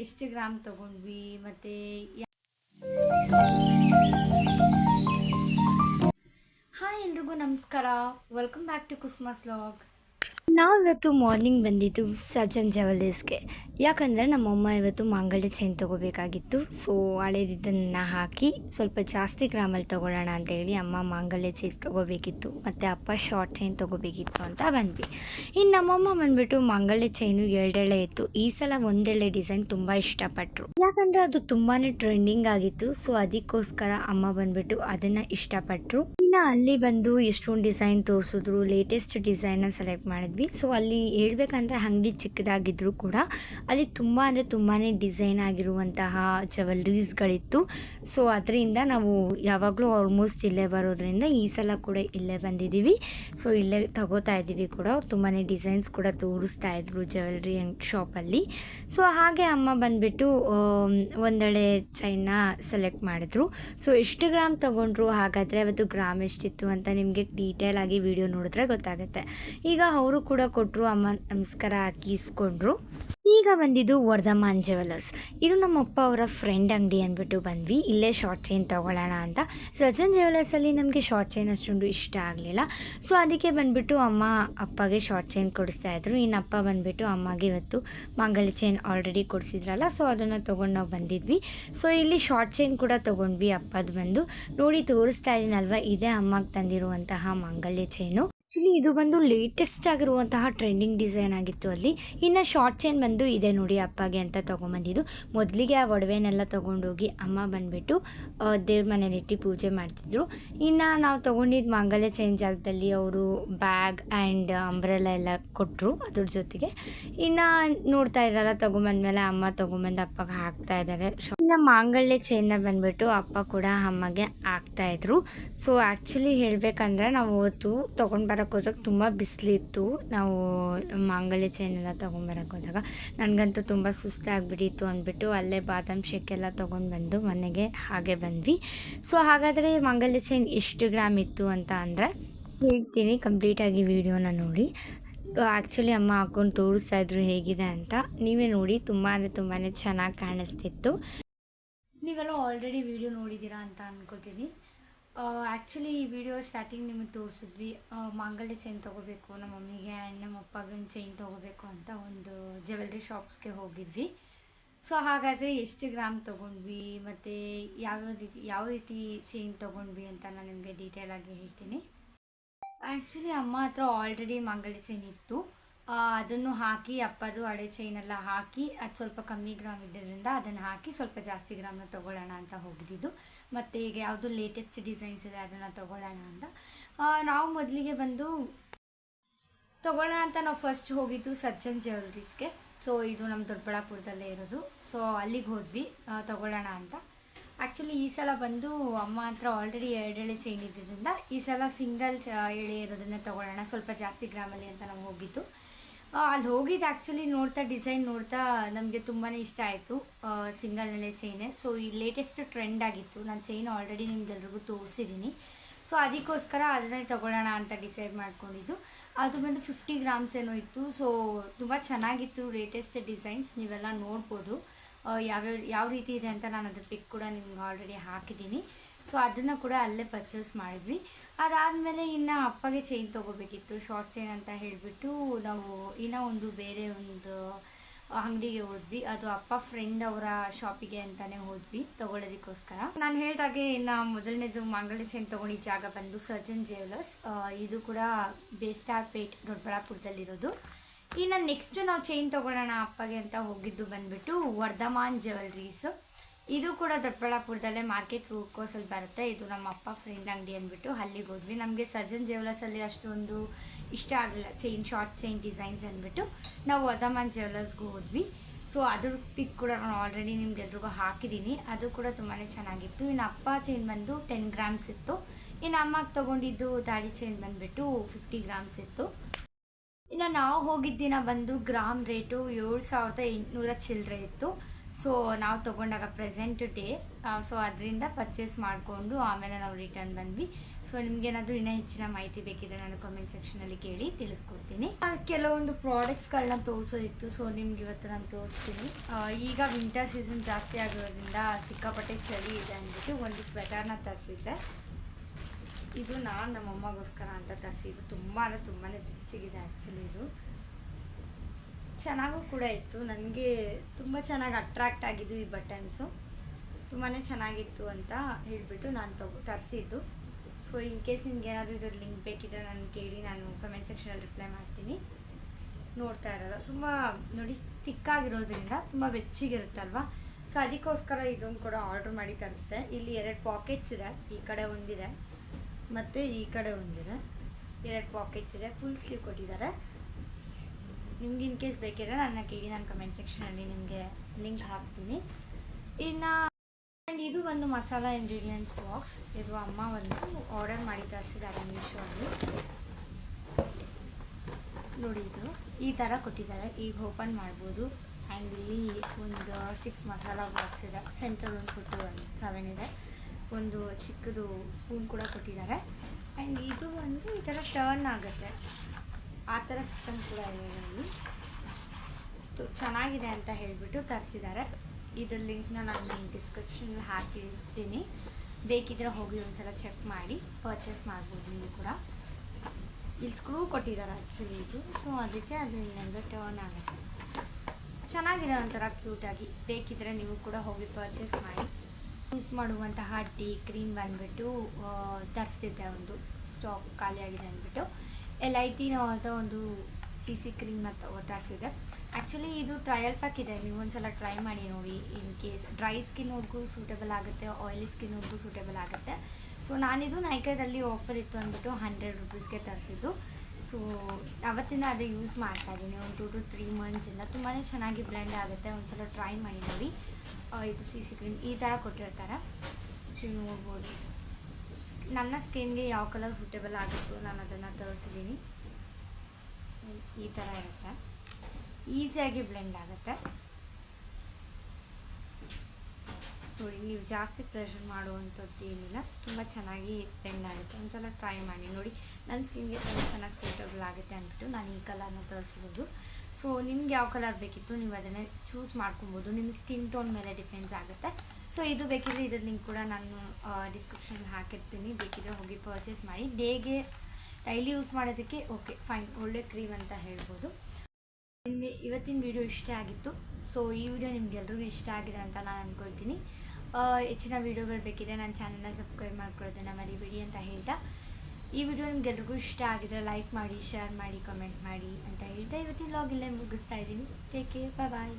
ಎಷ್ಟು ಗ್ರಾಮ್ ತಗೊಂಡ್ವಿ ಮತ್ತೆ ಹಾಯ್ ಎಲ್ರಿಗೂ ನಮಸ್ಕಾರ. Welcome back to Kusma's log ನಾವು ಇವತ್ತು ಮಾರ್ನಿಂಗ್ ಬಂದಿದ್ದು ಸಜನ್ ಜವೆಲ್ಲರ್ಸ್ಗೆ ಯಾಕಂದರೆ ನಮ್ಮಮ್ಮ ಇವತ್ತು ಮಾಂಗಲ್ಯ ಚೈನ್ ತೊಗೋಬೇಕಾಗಿತ್ತು. ಸೊ ಹಳೇದಿದ್ದನ್ನು ಹಾಕಿ ಸ್ವಲ್ಪ ಜಾಸ್ತಿ ಗ್ರಾಮಲ್ಲಿ ತೊಗೊಳ್ಳೋಣ ಅಂತೇಳಿ ಅಮ್ಮ ಮಾಂಗಲ್ಯ ಚೈನ್ ತೊಗೋಬೇಕಿತ್ತು, ಮತ್ತು ಅಪ್ಪ ಶಾರ್ಟ್ ಚೈನ್ ತೊಗೋಬೇಕಿತ್ತು ಅಂತ ಬಂದ್ವಿ. ಇನ್ನು ನಮ್ಮಮ್ಮ ಬಂದ್ಬಿಟ್ಟು ಮಾಂಗಲ್ಯ ಚೈನು ಎರಡೆಳೆ ಇತ್ತು. ಈ ಸಲ ಒಂದೆಳೆ ಡಿಸೈನ್ ತುಂಬ ಇಷ್ಟಪಟ್ಟರು ಯಾಕಂದರೆ ಅದು ತುಂಬಾ ಟ್ರೆಂಡಿಂಗ್ ಆಗಿತ್ತು. ಸೊ ಅದಕ್ಕೋಸ್ಕರ ಅಮ್ಮ ಬಂದ್ಬಿಟ್ಟು ಅದನ್ನು ಇಷ್ಟಪಟ್ಟರು ಇನ್ನು ಅಲ್ಲಿ ಬಂದು ಎಷ್ಟೊಂದು ಡಿಸೈನ್ ತೋರಿಸಿದ್ರು ಲೇಟೆಸ್ಟ್ ಡಿಸೈನ್ನ ಸೆಲೆಕ್ಟ್ ಮಾಡಿದ್ವಿ. ಸೊ ಅಲ್ಲಿ ಹೇಳ್ಬೇಕಂದ್ರೆ ಅಂಗಡಿ ಚಿಕ್ಕದಾಗಿದ್ರು ಕೂಡ ಅಲ್ಲಿ ತುಂಬ ಅಂದರೆ ತುಂಬಾ ಡಿಸೈನ್ ಆಗಿರುವಂತಹ ಜವೆಲ್ರೀಸ್ಗಳಿತ್ತು ಸೊ ಅದರಿಂದ ನಾವು ಯಾವಾಗಲೂ ಆಲ್ಮೋಸ್ಟ್ ಇಲ್ಲೇ ಬರೋದ್ರಿಂದ ಈ ಸಲ ಕೂಡ ಇಲ್ಲೇ ಬಂದಿದ್ದೀವಿ ಸೊ ಇಲ್ಲೇ ತಗೋತಾ ಇದ್ದೀವಿ ಕೂಡ. ಅವ್ರು ತುಂಬಾ ಡಿಸೈನ್ಸ್ ಕೂಡ ತೋರಿಸ್ತಾ ಇದ್ರು ಜ್ಯುವೆಲ್ರಿ ಶಾಪಲ್ಲಿ ಸೊ ಹಾಗೆ ಅಮ್ಮ ಬಂದುಬಿಟ್ಟು ಒಂದೆಳೆ ಚೈನ್ನ ಸೆಲೆಕ್ಟ್ ಮಾಡಿದ್ರು. ಸೊ ಎಷ್ಟು ಗ್ರಾಮ್ ತೊಗೊಂಡ್ರು ಹಾಗಾದರೆ? ಅವತ್ತು ಗ್ರಾಮ್ ಎಷ್ಟಿತ್ತು ಅಂತ ನಿಮಗೆ ಡೀಟೇಲ್ ಆಗಿ ವಿಡಿಯೋ ನೋಡಿದ್ರೆ ಗೊತ್ತಾಗುತ್ತೆ. ಈಗ ಅವರು ಕೂಡ ಕೊಟ್ಟರು ಅಮ್ಮ ನಮಸ್ಕಾರ ಹಾಕಿ ಇಸ್ಕೊಂಡ್ರು ಈಗ ಬಂದಿದ್ದು ವರ್ಧಮಾನ್ ಜ್ಯುವೆಲರ್ಸ್ ಇದು ನಮ್ಮಪ್ಪ ಅವರ ಫ್ರೆಂಡ್ ಅಂಗಡಿ ಅಂದ್ಬಿಟ್ಟು ಬಂದ್ವಿ. ಇಲ್ಲೇ ಶಾರ್ಟ್ ಚೈನ್ ತೊಗೊಳ್ಳೋಣ ಅಂತ. ಸಜನ್ ಜ್ಯುವೆಲರ್ಸಲ್ಲಿ ನಮಗೆ ಶಾರ್ಟ್ ಚೈನ್ ಅಷ್ಟೊಂದು ಇಷ್ಟ ಆಗಲಿಲ್ಲ. ಸೊ, ಅದಕ್ಕೆ ಬಂದುಬಿಟ್ಟು ಅಮ್ಮ ಅಪ್ಪಗೆ ಶಾರ್ಟ್ ಚೈನ್ ಕೊಡಿಸ್ತಾ ಇದ್ರು. ಇನ್ನು ಅಪ್ಪ ಬಂದುಬಿಟ್ಟು ಅಮ್ಮಗೆ ಇವತ್ತು ಮಾಂಗಲ್ಯ ಚೈನ್ ಆಲ್ರೆಡಿ ಕೊಡಿಸಿದ್ರಲ್ಲ, ಸೊ ಅದನ್ನು ತೊಗೊಂಡು ನಾವು ಬಂದಿದ್ವಿ. ಸೊ, ಇಲ್ಲಿ ಶಾರ್ಟ್ ಚೈನ್ ಕೂಡ ತೊಗೊಂಡ್ವಿ ಅಪ್ಪದು ಬಂದು. ನೋಡಿ, ತೋರಿಸ್ತಾ ಇದ್ದೀನಲ್ವ ಇದೇ ಅಮ್ಮಗೆ ತಂದಿರುವಂತಹ ಮಾಂಗಲ್ಯ ಚೈನು. ಆ್ಯಕ್ಚುಲಿ ಇದು ಬಂದು ಲೇಟೆಸ್ಟ್ ಆಗಿರುವಂತಹ ಟ್ರೆಂಡಿಂಗ್ ಡಿಸೈನ್ ಆಗಿತ್ತು ಅಲ್ಲಿ. ಇನ್ನು ಶಾರ್ಟ್ ಚೈನ್ ಬಂದು ಇದೆ ನೋಡಿ ಅಪ್ಪಗೆ ಅಂತ ತೊಗೊಂಬಂದಿದ್ದು. ಮೊದಲಿಗೆ ಆ ಒಡವೆನೆಲ್ಲ ತೊಗೊಂಡೋಗಿ ಅಮ್ಮ ಬಂದುಬಿಟ್ಟು ದೇವ್ರ ಮನೇಲಿಟ್ಟು ಪೂಜೆ ಮಾಡ್ತಿದ್ರು. ಇನ್ನು ನಾವು ತೊಗೊಂಡಿದ್ದು ಮಾಂಗಲ್ಯ ಚೈನ್ ಜಾಗದಲ್ಲಿ ಅವರು ಬ್ಯಾಗ್ ಆ್ಯಂಡ್ ಅಂಬ್ರೆಲ್ಲ ಎಲ್ಲ ಕೊಟ್ಟರು ಅದ್ರ ಜೊತೆಗೆ. ಇನ್ನು ನೋಡ್ತಾ ಇರಲ್ಲ ತೊಗೊಂಬಂದ್ಮೇಲೆ ಅಮ್ಮ ತೊಗೊಂಬಂದು ಅಪ್ಪಗೆ ಹಾಕ್ತಾ ಇದ್ದಾರೆ. ಇನ್ನು ಮಾಂಗಲ್ಯ ಚೈನ್ನ ಬಂದುಬಿಟ್ಟು ಅಪ್ಪ ಕೂಡ ಅಮ್ಮಗೆ ಹಾಕ್ತಾಯಿದ್ರು ಸೊ ಆ್ಯಕ್ಚುಲಿ ಹೇಳಬೇಕಂದ್ರೆ ನಾವು ಅವತ್ತು ತೊಗೊಂಡು ಬರೋಕ್ಕೆ ಹೋದಾಗ ತುಂಬ ಬಿಸಿಲಿತ್ತು ನಾವು ಮಾಂಗಲ್ಯ ಚೈನ್ ಎಲ್ಲ ತೊಗೊಂಬರಕ್ಕೆ ಹೋದಾಗ ನನಗಂತೂ ತುಂಬ ಸುಸ್ತಾಗ್ಬಿಟ್ಟಿತ್ತು ಅಂದ್ಬಿಟ್ಟು ಅಲ್ಲೇ ಬಾದಾಮ್ ಶೇಕ್ ಎಲ್ಲ ತೊಗೊಂಡು ಬಂದು ಮನೆಗೆ ಹಾಗೆ ಬಂದ್ವಿ. ಸೊ ಹಾಗಾದರೆ ಮಾಂಗಲ್ಯ ಚೈನ್ ಎಷ್ಟು ಗ್ರಾಮ್ ಇತ್ತು ಅಂತ ಅಂದರೆ ಹೇಳ್ತೀನಿ ಕಂಪ್ಲೀಟಾಗಿ ವೀಡಿಯೋನ ನೋಡಿ. ಆ್ಯಕ್ಚುಲಿ ಅಮ್ಮ ಹಾಕೊಂಡು ತೋರಿಸ್ತಾ ಇದ್ರು ಹೇಗಿದೆ ಅಂತ. ನೀವೇ ನೋಡಿ, ತುಂಬ ಅಂದರೆ ತುಂಬಾ ಚೆನ್ನಾಗಿ ಕಾಣಿಸ್ತಿತ್ತು. ನೀವೆಲ್ಲ ಆಲ್ರೆಡಿ ವಿಡಿಯೋ ನೋಡಿದ್ದೀರಾ ಅಂತ ಅಂದ್ಕೋತೀನಿ ಆ್ಯಕ್ಚುಲಿ ಈ ವಿಡಿಯೋ ಸ್ಟಾರ್ಟಿಂಗ್ ನಿಮಗೆ ತೋರಿಸಿದ್ವಿ. ಮಾಂಗಲ್ಯ ಚೈನ್ ತೊಗೋಬೇಕು, ನಮ್ಮ ಮಮ್ಮಿಗೆ ಆ್ಯಂಡ್ ನಮ್ಮ ಅಪ್ಪಗೆ ಚೈನ್ ತೊಗೋಬೇಕು ಅಂತ ಒಂದು ಜ್ಯುವೆಲ್ರಿ ಶಾಪ್ಸ್ಗೆ ಹೋಗಿದ್ವಿ. ಸೊ ಹಾಗಾದರೆ ಎಷ್ಟು ಗ್ರಾಮ್ ತೊಗೊಂಡ್ವಿ, ಮತ್ತು ಯಾವ್ಯಾವ ರೀತಿ, ಯಾವ ರೀತಿ ಚೈನ್ ತೊಗೊಂಡ್ವಿ ಅಂತ ನಾನು ನಿಮಗೆ ಡೀಟೇಲಾಗಿ ಹೇಳ್ತೀನಿ. ಆ್ಯಕ್ಚುಲಿ ಅಮ್ಮ ಹತ್ರ ಆಲ್ರೆಡಿ ಮಾಂಗಲ್ಯ ಚೈನ್ ಇತ್ತು. ಅದನ್ನು ಹಾಕಿ ಅಪ್ಪದು ಹಳೆ ಚೈನೆಲ್ಲ ಹಾಕಿ, ಅದು ಸ್ವಲ್ಪ ಕಮ್ಮಿ ಗ್ರಾಮ್ ಇದ್ದಿದ್ದರಿಂದ ಅದನ್ನು ಹಾಕಿ ಸ್ವಲ್ಪ ಜಾಸ್ತಿ ಗ್ರಾಮ್ನ ತೊಗೊಳ್ಳೋಣ ಅಂತ ಹೋಗಿದ್ದು ಮತ್ತು ಈಗ ಯಾವುದು ಲೇಟೆಸ್ಟ್ ಡಿಸೈನ್ಸ್ ಇದೆ ಅದನ್ನು ತೊಗೊಳ್ಳೋಣ ಅಂತ. ನಾವು ಮೊದಲಿಗೆ ಬಂದು ತೊಗೊಳ್ಳೋಣ ಅಂತ ನಾವು ಫಸ್ಟ್ ಹೋಗಿದ್ದು ಸಜ್ಜನ್ ಜ್ಯುವೆಲ್ರೀಸ್ಗೆ ಸೊ ಇದು ನಮ್ಮ ದೊಡ್ಡಬಳ್ಳಾಪುರದಲ್ಲೇ ಇರೋದು. ಸೊ ಅಲ್ಲಿಗೆ ಹೋದ್ವಿ ತೊಗೊಳ್ಳೋಣ ಅಂತ. ಆ್ಯಕ್ಚುಲಿ ಈ ಸಲ ಬಂದು ಅಮ್ಮ ಹತ್ರ ಆಲ್ರೆಡಿ ಎರಡೆಳೆ ಚೈನ್ ಇದ್ದಿದ್ದರಿಂದ ಈ ಸಲ ಸಿಂಗಲ್ ಚ ಎಳೆ ಇರೋದನ್ನು ತೊಗೊಳ್ಳೋಣ. ಸ್ವಲ್ಪ ಜಾಸ್ತಿ ಗ್ರಾಮಲ್ಲಿ ಅಂತ ನಾವು ಹೋಗಿದ್ದು. ಅಲ್ಲಿ ಹೋಗಿದ್ದು ಆ್ಯಕ್ಚುಲಿ ನೋಡ್ತಾ ಡಿಸೈನ್ ನೋಡ್ತಾ ನಮಗೆ ತುಂಬಾ ಇಷ್ಟ ಆಯಿತು ಸಿಂಗಲ್ ನೆಲೆ ಚೈನೆ ಸೊ ಈ ಲೇಟೆಸ್ಟ್ ಟ್ರೆಂಡ್ ಆಗಿತ್ತು. ನಾನು ಚೈನ್ ಆಲ್ರೆಡಿ ನಿಮ್ಗೆಲ್ರಿಗೂ ತೋರಿಸಿದ್ದೀನಿ ಸೊ ಅದಕ್ಕೋಸ್ಕರ ಅದನ್ನೇ ತೊಗೊಳ್ಳೋಣ ಅಂತ ಡಿಸೈಡ್ ಮಾಡ್ಕೊಂಡಿದ್ದು. ಅದು ಬಂದು ಫಿಫ್ಟಿ ಗ್ರಾಮ್ಸ್ ಏನೋ ಇತ್ತು. ಸೊ ತುಂಬ ಚೆನ್ನಾಗಿತ್ತು ಲೇಟೆಸ್ಟ್ ಡಿಸೈನ್ಸ್ ನೀವೆಲ್ಲ ನೋಡ್ಬೋದು. ಯಾವ್ಯಾವ, ಯಾವ ರೀತಿ ಇದೆ ಅಂತ ನಾನು ಅದ್ರ ಪಿಕ್ ಕೂಡ ನಿಮ್ಗೆ ಆಲ್ರೆಡಿ ಹಾಕಿದ್ದೀನಿ ಸೊ ಅದನ್ನು ಕೂಡ ಅಲ್ಲೇ ಪರ್ಚೇಸ್ ಮಾಡಿದ್ವಿ. ಅದಾದಮೇಲೆ ಇನ್ನು ಅಪ್ಪಗೆ ಚೈನ್ ತೊಗೋಬೇಕಿತ್ತು ಶಾರ್ಟ್ ಚೈನ್ ಅಂತ ಹೇಳಿಬಿಟ್ಟು ನಾವು ಇನ್ನೂ ಒಂದು ಬೇರೆ ಒಂದು ಅಂಗಡಿಗೆ ಹೋದ್ವಿ. ಅದು ಅಪ್ಪ ಫ್ರೆಂಡ್ ಅವರ ಶಾಪಿಗೆ ಅಂತಲೇ ಹೋದ್ವಿ ತಗೊಳ್ಳೋದಕ್ಕೋಸ್ಕರ ನಾನು ಹೇಳಿದಾಗೆ ಇನ್ನು ಮೊದಲನೇದು ಮಂಗಳ ಚೈನ್ ತೊಗೊಂಡಿದ್ದ ಜಾಗ ಬಂದು ಸರ್ಜನ್ ಜ್ಯುವೆಲರ್ಸ್ ಇದು ಕೂಡ ಬೇಸ್ಟಾರ್ ಪೇಟ್ ದೊಡ್ಡಬಳ್ಳಾಪುರದಲ್ಲಿರೋದು. ಇನ್ನು ನೆಕ್ಸ್ಟ್ ನಾವು ಚೈನ್ ತೊಗೊಳ್ಳೋಣ ಅಪ್ಪಗೆ ಅಂತ ಹೋಗಿದ್ದು ಬಂದ್ಬಿಟ್ಟು ವರ್ಧಮಾನ್ ಜ್ಯುವೆಲ್ರೀಸ್ ಇದು ಕೂಡ ದೊಡ್ಡಬಳ್ಳಾಪುರದಲ್ಲೇ ಮಾರ್ಕೆಟ್ ರೂಕೋಸಲ್ಲಿ ಬರುತ್ತೆ. ಇದು ನಮ್ಮ ಅಪ್ಪ ಫ್ರೆಂಡ್ ಅಂಗಡಿ ಅಂದ್ಬಿಟ್ಟು ಅಲ್ಲಿಗೆ ಹೋದ್ವಿ. ನಮಗೆ ಸರ್ಜನ್ ಜ್ಯುವೆಲರ್ಸಲ್ಲಿ ಅಷ್ಟೊಂದು ಇಷ್ಟ ಆಗಲಿಲ್ಲ. ಚೈನ್ ಶಾರ್ಟ್ ಚೈನ್ ಡಿಸೈನ್ಸ್ ಅಂದ್ಬಿಟ್ಟು ನಾವು ವದಮಾನ್ ಜ್ಯುವೆಲರ್ಸ್ಗೂ ಹೋದ್ವಿ. ಸೊ ಅದ್ರ ಪಿಕ್ ಕೂಡ ನಾನು ಆಲ್ರೆಡಿ ನಿಮ್ಗೆ ಎಲ್ರಿಗೂ ಹಾಕಿದ್ದೀನಿ ಅದು ಕೂಡ ತುಂಬಾ ಚೆನ್ನಾಗಿತ್ತು. ಇನ್ನು ಅಪ್ಪ ಚೈನ್ ಬಂದು ಟೆನ್ ಗ್ರಾಮ್ಸ್ ಇತ್ತು. ಇನ್ನು ಅಮ್ಮಗೆ ತೊಗೊಂಡಿದ್ದು ತಾಳಿ ಚೈನ್ ಬಂದುಬಿಟ್ಟು ಫಿಫ್ಟಿ ಗ್ರಾಮ್ಸ್ ಇತ್ತು. ಇನ್ನು ನಾವು ಹೋಗಿದ್ದಿನ ಬಂದು ಗ್ರಾಮ್ ರೇಟು ಏಳು ಸಾವಿರದ ಎಂಟುನೂರ ಚಿಲ್ಲರೆ ಇತ್ತು. ಸೊ ನಾವು ತೊಗೊಂಡಾಗ ಪ್ರೆಸೆಂಟ್ ಡೇ ಸೊ ಅದರಿಂದ ಪರ್ಚೇಸ್ ಮಾಡಿಕೊಂಡು ಆಮೇಲೆ ನಾವು ರಿಟರ್ನ್ ಬಂದ್ವಿ. ಸೊ ನಿಮ್ಗೇನಾದರೂ ಇನ್ನೂ ಹೆಚ್ಚಿನ ಮಾಹಿತಿ ಬೇಕಿದ್ರೆ ನಾನು ಕಮೆಂಟ್ ಸೆಕ್ಷನಲ್ಲಿ ಕೇಳಿ ತಿಳಿಸ್ಕೊಡ್ತೀನಿ. ಕೆಲವೊಂದು ಪ್ರಾಡಕ್ಟ್ಸ್ಗಳನ್ನ ತೋರಿಸೋದಿತ್ತು ಸೊ ನಿಮ್ಗೆ ಇವತ್ತು ನಾನು ತೋರಿಸ್ತೀನಿ. ಈಗ ವಿಂಟರ್ ಸೀಸನ್ ಜಾಸ್ತಿ ಆಗಿರೋದ್ರಿಂದ ಸಿಕ್ಕಾಪಟ್ಟೆ ಚಳಿ ಇದೆ ಅಂದ್ಬಿಟ್ಟು ಒಂದು ಸ್ವೆಟರ್ನ ತರಿಸಿದ್ದೆ. ಇದು ನಾನು ನಮ್ಮ ಅಮ್ಮಗೋಸ್ಕರ ಅಂತ ತರಿಸಿದ್ದು. ತುಂಬ ಅಂದರೆ ತುಂಬಾ ಬೆಚ್ಚಗಿದೆ ಆ್ಯಕ್ಚುಲಿ ಇದು. ಚೆನ್ನಾಗೂ ಕೂಡ ಇತ್ತು. ನನಗೆ ತುಂಬ ಚೆನ್ನಾಗಿ ಅಟ್ರಾಕ್ಟ್ ಆಗಿದ್ದು ಈ ಬಟನ್ಸು ತುಂಬಾ ಚೆನ್ನಾಗಿತ್ತು ಅಂತ ಹೇಳಿಬಿಟ್ಟು ನಾನು ತಗೋ, ತರಿಸಿದ್ದು. ಸೊ ಇನ್ ಕೇಸ್ ನಿಮ್ಗೆ ಏನಾದರೂ ಇದ್ರ ಲಿಂಕ್ ಬೇಕಿದ್ರೆ ನಾನು ಕೇಳಿ, ನಾನು ಕಮೆಂಟ್ ಸೆಕ್ಷನಲ್ಲಿ ರಿಪ್ಲೈ ಮಾಡ್ತೀನಿ. ನೋಡ್ತಾ ಇರಲ್ಲ. ತುಂಬ ನೋಡಿ, ತಿಕ್ಕಾಗಿರೋದ್ರಿಂದ ತುಂಬ ಬೆಚ್ಚಿಗಿರುತ್ತಲ್ವ? ಸೊ ಅದಕ್ಕೋಸ್ಕರ ಇದೊಂದು ಕೂಡ ಆರ್ಡ್ರ್ ಮಾಡಿ ತರಿಸಿದೆ. ಇಲ್ಲಿ ಎರಡು ಪಾಕೆಟ್ಸ್ ಇದೆ. ಈ ಕಡೆ ಒಂದಿದೆ. ಮತ್ತು ಈ ಕಡೆ ಒಂದಿದೆ. ಎರಡು ಪಾಕೆಟ್ಸ್ ಇದೆ. ಫುಲ್ ಸ್ಲೀವ್ ಕೊಟ್ಟಿದ್ದಾರೆ. ನಿಮ್ಗೆ ಇನ್ ಕೇಸ್ ಬೇಕಿದ್ರೆ ನನ್ನ ಕೇಳಿ ನಾನು ಕಮೆಂಟ್ ಸೆಕ್ಷನಲ್ಲಿ ನಿಮಗೆ ಲಿಂಕ್ ಹಾಕ್ತೀನಿ. ಇನ್ನು ಆ್ಯಂಡ್ ಇದು ಒಂದು ಮಸಾಲ ಇಂಗ್ರೀಡಿಯೆಂಟ್ಸ್ ಬಾಕ್ಸ್ ಇದು ಅಮ್ಮ ಒಂದು ಆರ್ಡರ್ ಮಾಡಿ ತರಿಸಿದ್ದಾರೆ ಮೀಶೋಲ್ಲಿ ನೋಡಿ ಇದು. ಈ ಥರ ಕೊಟ್ಟಿದ್ದಾರೆ. ಈಗ ಓಪನ್ ಮಾಡ್ಬೋದು. ಆ್ಯಂಡ್ ಇಲ್ಲಿ ಒಂದು ಸಿಕ್ಸ್ ಮಸಾಲ ಬಾಕ್ಸ್ ಇದೆ. ಸೆಂಟ್ರಲ್ ಒಂದು ಕೊಟ್ಟು ಒಂದು ಸೆವೆನ್ ಇದೆ. ಒಂದು ಚಿಕ್ಕದು ಸ್ಪೂನ್ ಕೂಡ ಕೊಟ್ಟಿದ್ದಾರೆ. ಆ್ಯಂಡ್ ಇದು ಒಂದು ಈ ಥರ ಟರ್ನ್ ಆಗುತ್ತೆ. ಆ ಥರ ಸಿಸ್ಟಮ್ ಕೂಡ ಇದೆ ಇದರಲ್ಲಿ ಚೆನ್ನಾಗಿದೆ ಅಂತ ಹೇಳಿಬಿಟ್ಟು ತರಿಸಿದ್ದಾರೆ ಇದ್ರ ಲಿಂಕ್ನ ನಾನು ಡಿಸ್ಕ್ರಿಪ್ಷನಲ್ಲಿ ಹಾಕಿರ್ತೀನಿ. ಬೇಕಿದ್ರೆ ಹೋಗಿ ಒಂದ್ಸಲ ಚೆಕ್ ಮಾಡಿ ಪರ್ಚೇಸ್ ಮಾಡ್ಬೋದು ನೀವು ಕೂಡ. ಇಲ್ಲಿ ಸ್ಕ್ರೂ ಕೊಟ್ಟಿದ್ದಾರೆ ಆ್ಯಕ್ಚುಲಿ ಇದು. ಸೊ ಅದಕ್ಕೆ ಅದು ಇಲ್ಲಿಂದ ಟರ್ನ್ ಆಗುತ್ತೆ. ಚೆನ್ನಾಗಿದೆ ಒಂಥರ ಕ್ಯೂಟಾಗಿ ಬೇಕಿದ್ರೆ ನೀವು ಕೂಡ ಹೋಗಿ ಪರ್ಚೇಸ್ ಮಾಡಿ. ಯೂಸ್ ಮಾಡುವಂತಹ ಟೀ ಕ್ರೀಮ್ ಬಂದುಬಿಟ್ಟು ತರಿಸಿದ್ದೆ ಒಂದು ಸ್ಟಾಕ್ ಖಾಲಿಯಾಗಿದೆ ಅಂದ್ಬಿಟ್ಟು. ಎಲ್ ಐ ಟಿನೋ ಅಂತ ಒಂದು ಸಿ ಸಿ ಕ್ರೀಮ್ನ ತರಿಸಿದೆ ಆ್ಯಕ್ಚುಲಿ ಇದು ಟ್ರಯಲ್ ಪ್ಯಾಕ್ ಇದೆ. ನೀವು ಒಂದ್ಸಲ ಟ್ರೈ ಮಾಡಿ ನೋಡಿ. ಇನ್ ಕೇಸ್ ಡ್ರೈ ಸ್ಕಿನ್ವರೆಗೂ ಸೂಟೇಬಲ್ ಆಗುತ್ತೆ ಆಯಿಲಿ ಸ್ಕಿನ್ವರೆಗೂ ಸೂಟೇಬಲ್ ಆಗುತ್ತೆ. ಸೊ ನಾನಿದು ನೈಕದಲ್ಲಿ ಆಫರ್ ಇತ್ತು ಅಂದ್ಬಿಟ್ಟು ಹಂಡ್ರೆಡ್ ರುಪೀಸ್ಗೆ ತರಿಸಿದ್ದು. ಸೊ ಅವತ್ತಿಂದ ಅದು ಯೂಸ್ ಮಾಡ್ತಾ ಇದ್ದೀನಿ. ಒಂದು ಟು ಟು ತ್ರೀ ಮಂತ್ಸಿಂದ ತುಂಬಾ ಚೆನ್ನಾಗಿ ಬ್ಲೆಂಡ್ ಆಗುತ್ತೆ. ಒಂದ್ಸಲ ಟ್ರೈ ಮಾಡಿ ನೋಡಿ. ಇದು ಸಿ ಸಿ ಕ್ರೀಮ್ ಈ ಥರ ಕೊಟ್ಟಿರ್ತಾರೆ. ಸೊ ನೋಡ್ಬೋದು. ನನ್ನ ಸ್ಕಿನ್ಗೆ ಯಾವ ಕಲರ್ ಸೂಟೇಬಲ್ ಆಗುತ್ತೋ ನಾನು ಅದನ್ನು ತರಿಸಿದ್ದೀನಿ. ಈ ಥರ ಇರುತ್ತೆ. ಈಸಿಯಾಗಿ ಬ್ಲೆಂಡ್ ಆಗುತ್ತೆ. ನೋಡಿ, ನೀವು ಜಾಸ್ತಿ ಪ್ರೆಷರ್ ಮಾಡುವಂಥದ್ದು ಏನಿಲ್ಲ. ತುಂಬ ಚೆನ್ನಾಗಿ ಬ್ಲೆಂಡ್ ಆಗುತ್ತೆ. ಒಂದ್ಸಲ ಟ್ರೈ ಮಾಡಿ ನೋಡಿ. ನನ್ನ ಸ್ಕಿನ್ಗೆ ತುಂಬ ಚೆನ್ನಾಗಿ ಸೂಟೇಬಲ್ ಆಗುತ್ತೆ ಅಂದ್ಬಿಟ್ಟು ನಾನು ಈ ಕಲರ್ನ ತರಿಸ್ಬೋದು ಸೊ, ನಿಮ್ಗೆ ಯಾವ ಕಲರ್ ಬೇಕಿತ್ತು ನೀವು ಅದನ್ನೇ ಚೂಸ್ ಮಾಡ್ಕೊಬೋದು. ನಿಮ್ಮ ಸ್ಕಿನ್ ಟೋನ್ ಮೇಲೆ ಡಿಪೆಂಡ್ಸ್ ಆಗುತ್ತೆ. ಸೊ ಇದು ಬೇಕಿದ್ರೆ ಇದ್ರ ಲಿಂಕ್ ಕೂಡ ನಾನು ಡಿಸ್ಕ್ರಿಪ್ಷನ್ ಹಾಕಿರ್ತೀನಿ. ಬೇಕಿದ್ರೆ ಹೋಗಿ ಪರ್ಚೇಸ್ ಮಾಡಿ. ಡೇಗೆ ಡೈಲಿ ಯೂಸ್ ಮಾಡೋದಕ್ಕೆ ಓಕೆ ಫೈನ್ ಒಳ್ಳೆ ಕ್ರೀಮ್ ಅಂತ ಹೇಳ್ಬೋದು. ನಿಮಗೆ ಇವತ್ತಿನ ವಿಡಿಯೋ ಇಷ್ಟ ಆಗಿತ್ತು. ಸೊ ಈ ವಿಡಿಯೋ ನಿಮ್ಗೆಲ್ರಿಗೂ ಇಷ್ಟ ಆಗಿದೆ ಅಂತ ನಾನು ಅಂದ್ಕೊಳ್ತೀನಿ ಹೆಚ್ಚಿನ ವಿಡಿಯೋಗಳು ಬೇಕಿದ್ರೆ ನನ್ನ ಚಾನಲ್ನ ಸಬ್ಸ್ಕ್ರೈಬ್ ಮಾಡ್ಕೊಳ್ಳೋದನ್ನ ಮರಿಬೇಡಿ ಅಂತ ಹೇಳ್ತಾ. ಈ ವಿಡಿಯೋ ನಿಮ್ಗೆಲ್ರಿಗೂ ಇಷ್ಟ ಆಗಿದ್ರೆ ಲೈಕ್ ಮಾಡಿ ಶೇರ್ ಮಾಡಿ ಕಮೆಂಟ್ ಮಾಡಿ ಅಂತ ಹೇಳ್ತಾ. ಇವತ್ತಿನ ಲಾಗ್ ಇಲ್ಲೇ ಮುಗಿಸ್ತಾ ಇದ್ದೀನಿ. Take care bye